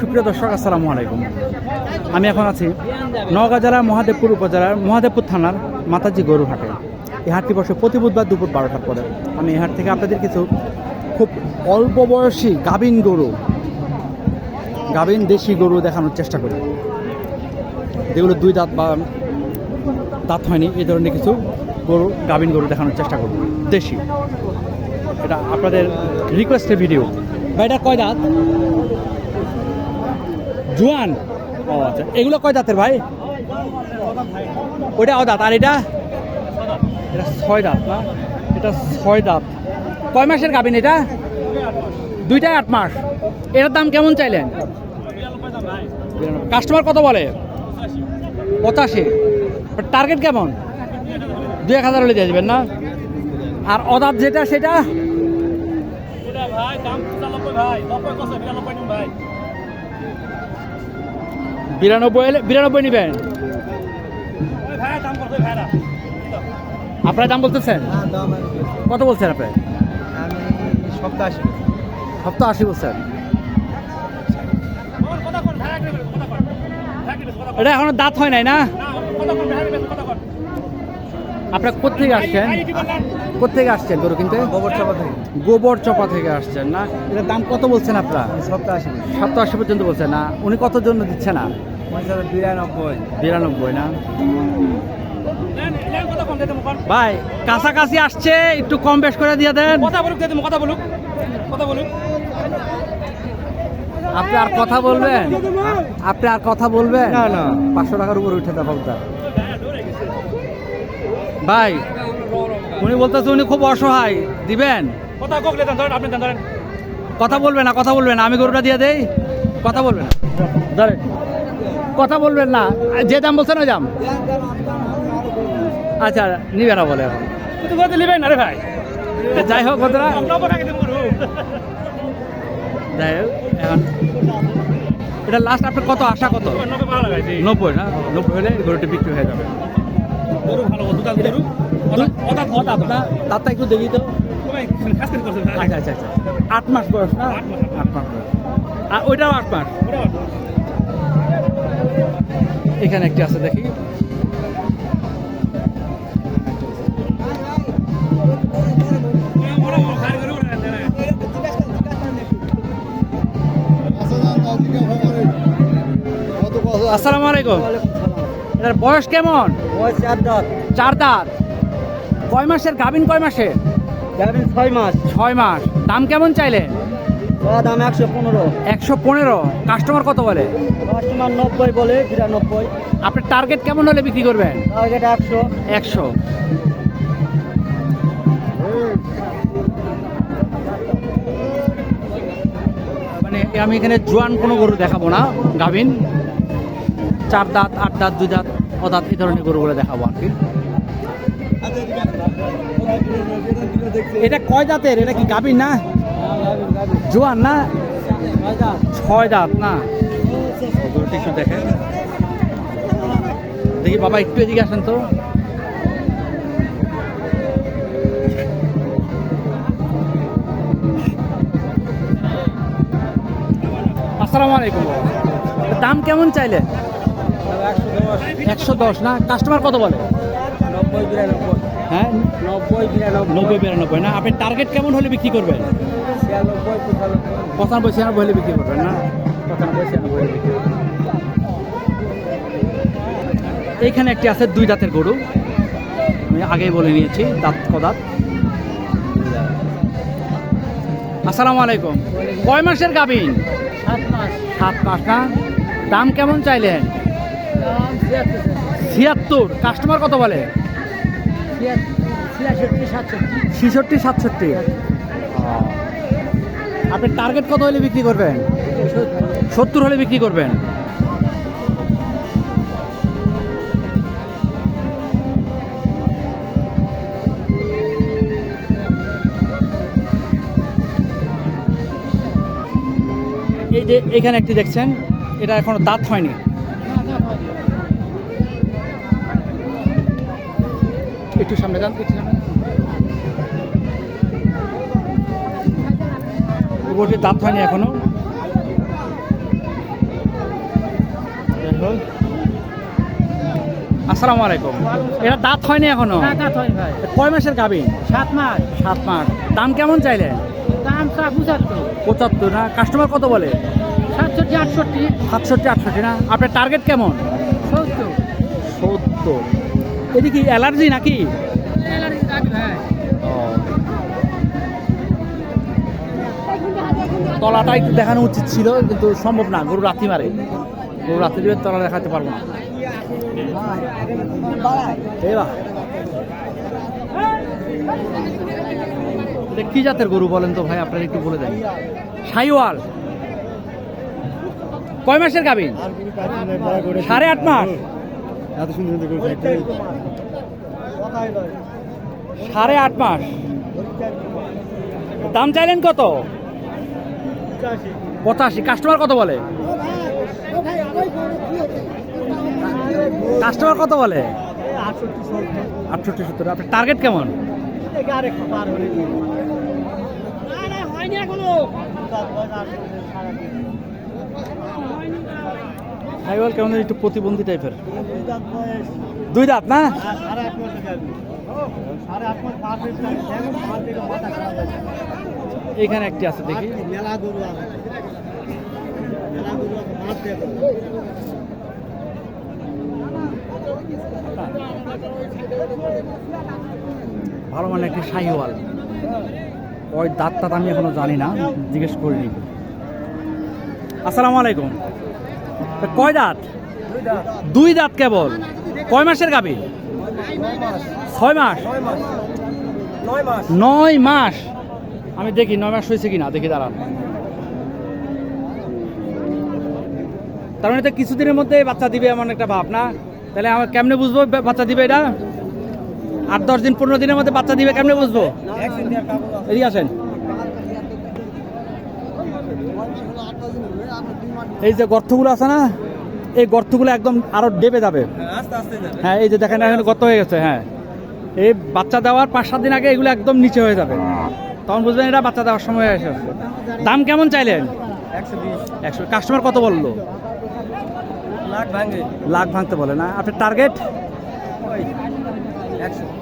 সুপ্রিয় দর্শক, আসসালামু আলাইকুম। আমি এখন আছি নওগাঁ জেলার মহাদেবপুর উপজেলার মহাদেবপুর থানার মাতাজি গরু হাটে এই হাটটি বসে প্রতি বুধবার দুপুর বারোটার পরে। আমি এই হাট থেকে আপনাদের কিছু খুব অল্প বয়সী গাভিন গরু, গাভিন দেশি গরু দেখানোর চেষ্টা করি। যেগুলো দুই দাঁত বা দাঁত হয়নি, এই ধরনের কিছু গরু, গাভিন গরু দেখানোর চেষ্টা করব। দেশি। এটা আপনাদের রিকোয়েস্টের ভিডিও ভাই, এটা কয় দাঁত? জুয়ান? ও আচ্ছা। এগুলো কয় দাঁতের ভাই? ওইটা ও আর এটা? এটা ছয় দাঁত না? এটা ছয় দাঁত। কয় মাসের গাবিন এটা? দুইটাই আট মাস। এটার দাম কেমন চাইলেন? কাস্টমার কত বলে? পঁচাশি। টার্গেট কেমন? দু এক হাজার হলে দিয়ে না? আর অদাত যেটা, সেটা? ভাই, দাম ভাই। বিরানব্বই বিরানব্বই নেবেন? আপনার দাম বলতেছেন? হ্যাঁ। কত বলছেন আপনি? সপ্তাহ আশি সপ্তাহ আশি বলছেন? এটা এখনও দাঁত হয় নাই না না কথা কোন ভাই আগে কথা কোন আপনার কোথেকে আসছেন? কোথেকে আসছেন? গরু কিনতে? গোবর চাপা থেকে। গোবর চপা থেকে আসছেন না? এটার দাম কত বলছেন আপনারা? সপ্তাহ আসি সপ্তাহ আশি পর্যন্ত বলছেন না। উনি কত জন্য দিচ্ছে না? বিরানব্বই। বিরানব্বই না? ভাই কাছাকাছি আসছে একটু কম বেশ করে দিয়ে দেন। কথা বলুক কথা বলুক। কথা বলুক। আপনি আর কথা বলবেন? আপনি আর কথা বলবেন? না, না। পাঁচশো টাকার উপর উঠে দেবো ভাই উনি বলতেছে উনি খুব অসহায়। দিবেন? কথা বলবেন না কথা বলবেন না আমি গরুটা দিয়ে দেই। কথা বলবেন না। ধরেন কথা বলবেন না। যে দাম বলছেন ওই দাম। আচ্ছা নিবে না বলে এখন। আরে ভাই। যাই হোক বন্ধুরা। যাই হোক এখন। এটা লাস্ট আপনার কত? আশা কত? নব্বই না? নব্বই হলে গরুটি বিক্রি হয়ে যাবে। গরু ভালো দুটা গরু? কথা কথা আপনার তারটা একটু দেখি তো। ভাই আচ্ছা আচ্ছা আচ্ছা। আট মাস বয়স না? আট মাস। আট মাস। বয়স। আর ওইটাও আট মাস? এখানে একটি আছে দেখি। আসসালামু আলাইকুম। এটার বয়স কেমন? চার দাঁত। কয় মাসের? গাভিন কয় মাসে যাবেন ছয় মাস। ছয় মাস। দাম কেমন চাইলেন ওর দাম একশো পনেরো। একশো পনেরো। কাস্টমার কত বলে? কাস্টমার নব্বই বলে বিরানব্বই। আপনার টার্গেট কেমন হলে বিক্রি করবেন? টার্গেট একশো। একশো। মানে আমি এখানে জোয়ান কোনো গরু দেখাবো না। গাভিন? চার দাঁত আট দাঁত দুই দাঁত। অদাঁত এই ধরনের গরুগুলো দেখাবো আর কি। এটা কয় দাঁতের এটা কি গাভিন না? জোয়ান না? ছয় দাঁত না? একটু দেখেন দেখি। বাবা একটু এদিকে আসেন তো। আসসালামু আলাইকুম। দাম কেমন চাইলে একশো দশ না? কাস্টমার কত বলে? নব্বই বিরানব্বই। হ্যাঁ? নব্বই বিরানব্বই। নব্বই বিরানব্বই না? আপনি টার্গেট কেমন হলে বিক্রি করবেন? ছিয়ানব্বই পঁচানব্বই। পঁচানব্বই ছিয়ানব্বই হলে বিক্রি করবেন না? পঁচানব্বই ছিয়ানব্বই হলে বিক্রি করবেন। এইখানে একটি আছে দুই দাঁতের গরু। আমি আগেই বলে নিয়েছি দাঁত কদাত। আসসালামু আলাইকুম। কয় মাসের গাবিন সাত মাস। সাত মাস না? দাম কেমন চাইলেন? ছিয়াত্তর। কাস্টমার কত বলে? ছিষট্টি, সাতষট্টি। আপনি টার্গেট কত হলে বিক্রি করবেন? সত্তর হলে বিক্রি করবেন। এই যে এখানে একটি দেখছেন, এটা এখনও দাঁত হয়নি। একটু সামনে যান একটু সামনে গরুটির দাঁত হয়নি এখনও। আসসালামু আলাইকুম। এটা দাঁত হয়নি এখনও? কয় মাসের গাবিন সাত মাস। সাত মাস। দাম কেমন চাইলেন? দাম পঁচাত্তর না? কাস্টমার কত বলে? সাতষট্টি আটষট্টি। সাতষট্টি আটষট্টি না? আপনার টার্গেট কেমন? সত্তর। সত্তর। এটি কি, অ্যালার্জি নাকি? তলাটা একটু দেখানো উচিত ছিল, কিন্তু সম্ভব না, গরু রাত্রি মারে। গরু রাত্রি তলা দেখাতে পারব না। কি জাতের গরু বলেন তো ভাই, আপনারা একটু বলে দেন। সাইওয়াল। কয় মাসের গাবিন সাড়ে আট মাস। সাড়ে আট মাস। দাম চাইলেন কত? পঁচাশি। কাস্টমার কত বলে? কাস্টমার কত বলে? আটষট্টি সত্তর। আপনার টার্গেট কেমন? সাইওয়াল কেমন একটু প্রতিবন্ধী টাইপের? দুই দাঁত না? এখানে একটি আছে, দেখি। ভালো মানে একটি শাহিওয়াল। ওই দাঁত আমি এখনও জানি না, জিজ্ঞেস করিনি। আসসালামু আলাইকুম। কয় দাঁত? দুই দাঁত কেবল। কয় মাসের গাবি ছয় মাস। নয় মাস। আমি দেখি, নয় মাস হয়েছে কিনা? দেখি, দাঁড়ান। তার মানে কিছুদিনের মধ্যে বাচ্চা দিবে এমন একটা ভাব, না? তাহলে আমার কেমনে বুঝব বাচ্চা দিবে এটা? আট, দশ দিন, পনেরো দিনের মধ্যে বাচ্চা দিবে, কেমনে বুঝব? এদিকে আসেন। এই যে গর্তগুলো আছে না এই গর্তগুলো একদম আরও ডেবে যাবে। আস্তে যাবে। হ্যাঁ এই যে দেখেন এখন গর্ত হয়ে গেছে হ্যাঁ। এই বাচ্চা দেওয়ার পাঁচ সাত দিন আগে এগুলো একদম নিচে হয়ে যাবে। তখন বুঝবেন এটা বাচ্চা দেওয়ার সময় এসে দাম কেমন চাইলেন? একশো কাস্টমার কত বলল? লাখ ভাঙে। লাখ ভাঙতে বলে না। আপনার টার্গেট?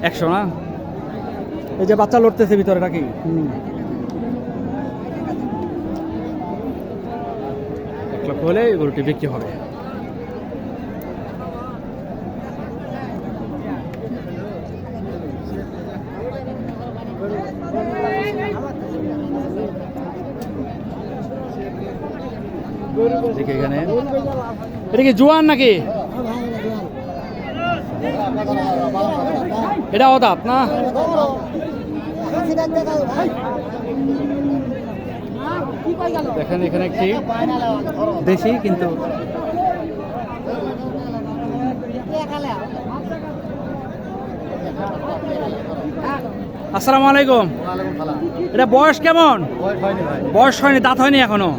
একশো। না? এই যে বাচ্চা লড়তেছে ভিতরে নাকি? লক্ষ হলে এই গরুটি বিক্রি হবে। এখানে। এটা কি জোয়ান নাকি? এটা অদাত না? দেখেন এখানে একটি দেশি কিন্তু আসসালামু আলাইকুম। এটা বয়স কেমন? বয়স হয়নি, দাঁত হয়নি এখনও।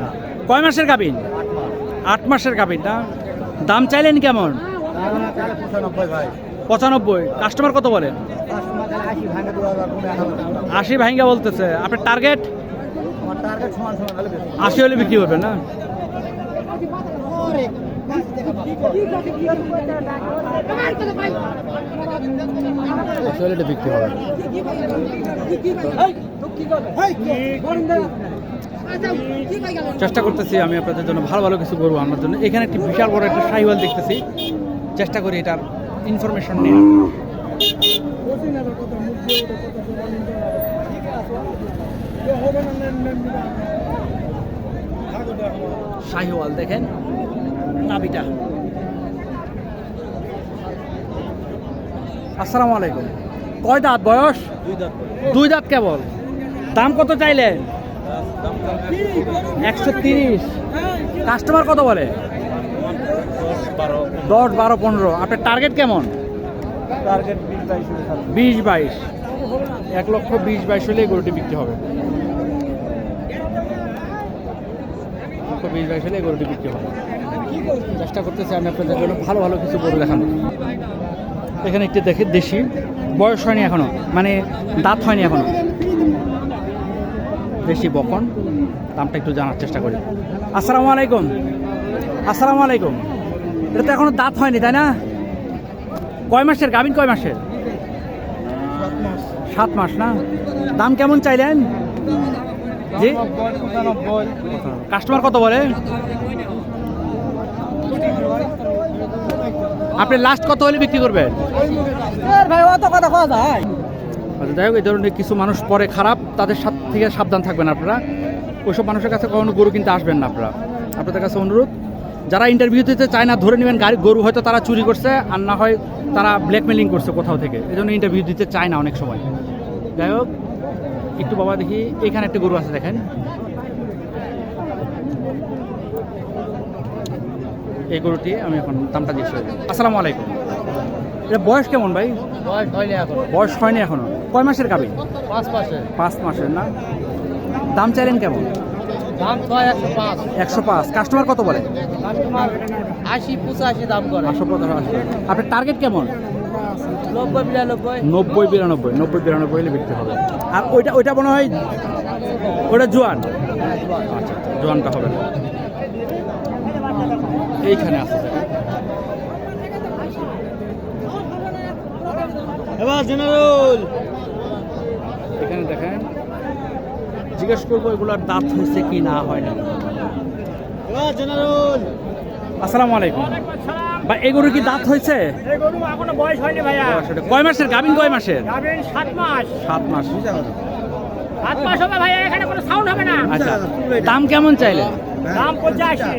কয় মাসের গাবিন আট মাসের গাবিন না? দাম চাইলেন কেমন? পঁচানব্বই। কাস্টমার কত বলে? আশি ভাঙে দু হাজার পনেরো হাজার আশি ভাঙ্গা বলতেছে। আপনার টার্গেট? আশি হলে বিক্রি করবেন না? বিক্রি হবে। চেষ্টা করতেছি আমি আপনাদের জন্য ভালো ভালো কিছু করব আনার জন্য। এখানে একটি বিশাল বড় একটা সাইওয়াল দেখতেছি। চেষ্টা করি এটার ইনফরমেশন নিয়ে শাহিওয়াল দেখেন নাবিটা। আসসালামু আলাইকুম। কয় দাঁত বয়স? দুই দাঁত কেবল। দাম কত চাইলেন? একশো তিরিশ। কাস্টমার কত বলে? দশ বারো পনেরো। আপনার টার্গেট কেমন? টার্গেট বিশ বাইশ এক লক্ষ বিশ বাইশ হলে গরুটি বিক্রি হবে এক লক্ষ বিশ বাইশ হলে গরুটি বিক্রি হবে। চেষ্টা করতেছি আমি আপনাদের জন্য ভালো ভালো কিছু গরু দেখানো এখানে একটি দেখে দেশি। বয়স হয়নি এখনও মানে দাঁত হয়নি এখনও। দেশি বকন, দামটা একটু জানার চেষ্টা করি। আসসালামু আলাইকুম। আসসালামু আলাইকুম। এটা তো এখনও দাঁত হয়নি, তাই না? কয় মাসের? গাভিন কয় মাসের? সাত মাস না? দাম কেমন চাইলেন? জি? কাস্টমার কত বলে? আপনি লাস্ট কত হলে বিক্রি করবেন? ভাই অত কথা কথা যায়? আচ্ছা যাই হোক এই ধরনের কিছু মানুষ পরে খারাপ তাদের সাথ থেকে সাবধান থাকবেন আপনারা। ওইসব মানুষের কাছে কখনো গরু কিনতে আসবেন না আপনারা। আপনাদের কাছে অনুরোধ যারা ইন্টারভিউ দিতে চায় না ধরে নেবেন গাড়ি গরু হয়তো তারা চুরি করছে আর না হয় তারা ব্ল্যাকমেলিং করছে কোথাও থেকে। এই জন্য ইন্টারভিউ দিতে চায় না অনেক সময়। যাই হোক একটু বাবা দেখি এখানে একটা গরু আছে দেখেন। এই গরুটি আমি এখন দামটা দিচ্ছি আসসালামু আলাইকুম। এটা বয়স কেমন ভাই? বয়স হয়নি এখন। বয়স হয়নি এখনও। কয় মাসের গাবি পাঁচ মাসে পাঁচ মাসের না? দাম চাইলেন কেমন? দাম ছয় একশো পাঁচ। একশো পাঁচ। কাস্টমার কত বলে? কাস্টমার আশি পঁচাশি দাম করে। পাঁচশো। আপনার টার্গেট কেমন? নব্বই, বিরানব্বই? নব্বই বিরানব্বই নব্বই, বিরানব্বই হলে বিক্রি হবে। আর ওইটা ওইটা মনে হয় ওটা জোয়ান। আচ্ছা জোয়ানটা হবে। না এইখানে আছে। জেনারেল। এখানে দেখেন। জিজ্ঞেস করব এগুলোর দাঁত হয়েছে কি না হয় না। জেনারেল। আসসালামু আলাইকুম। বা এই গরু কি দাঁত হয়েছে? এই গরু এখনও বয়স হয়নি ভাইয়া। কয় মাসের? গাভিন কয় মাসের? সাত মাস। সাত মাস। সাত মাস হবে ভাইয়া এখানে কোনো সাউন্ড হবে না। আচ্ছা দাম কেমন চাইলেন দাম পঁচাশি।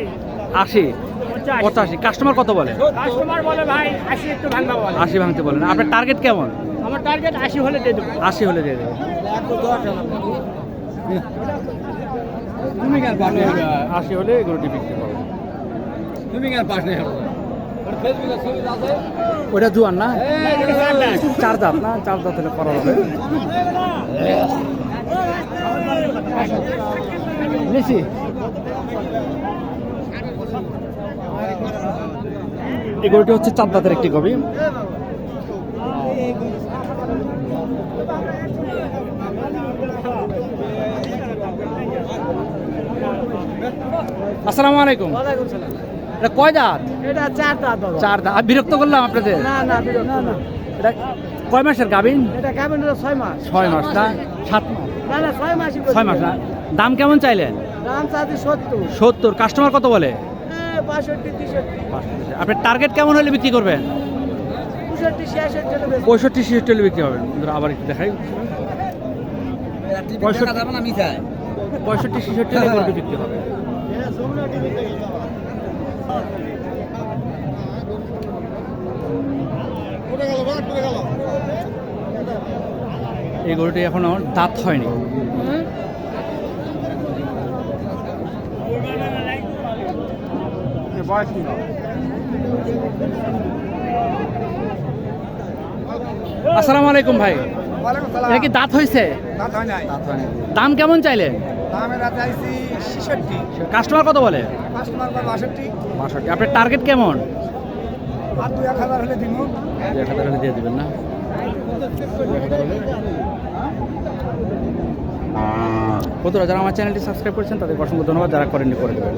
আশি? পঁচাশি। পঁচাশি। কাস্টমার কত বলে? কাস্টমার বলে ভাই আশি একটু ভাঙবা বলে। আশি ভাঙতে বলেন আপনার টার্গেট কেমন? আমার টার্গেট আশি হলে দিয়ে দেবো। আশি হলে দিয়ে দেবেন আশি হলে গরুটি বিক্রি করবে। তুমি কেন পাস নেই ওটা জুয়ান না? চার দাঁত না? চার দাঁত হলে করা হবে। এই গরুটি হচ্ছে চার দাঁতের একটি কবি আসসালামু আলাইকুম। এটা কয় দাঁত? এটা চার দাঁত চার দাঁত। বিরক্ত করলাম আপনাদের? না না বিরক্ত না এটা কয় মাসের গাবিন এটা হলো ছয় মাস। ছয় মাস না? সাত মাস। না না ছয় মাসই ছয় মাস না? দাম কেমন চাইলেন? দাম চাচ্ছি সত্তর। সত্তর। কাস্টমার কত বলে? হ্যাঁ, বাষট্টি তেষট্টি। আপনার টার্গেট কেমন হলে বিক্রি করবেন? পঁয়ষট্টি ছিষট্টি হলে বিক্রি হবেন আবার একটু দেখাই। পঁয়ষট্টি পঁয়ষট্টি ছিষট্টি হলে বিক্রি হবে এই গরুটি এখনও দাঁত হয়নি। আসসালামু আলাইকুম ভাই। এটা কি দাঁত হয়েছে দাম কেমন চাইলেন কাস্টমার কত বলে? আপনার টার্গেট কেমন? দুই এক হাজার হলে দিয়ে দেবেন না। বন্ধুরা যারা আমার চ্যানেলটি সাবস্ক্রাইব করেছেন তাদের অসংখ্য ধন্যবাদ যারা করেননি করে দেবেন।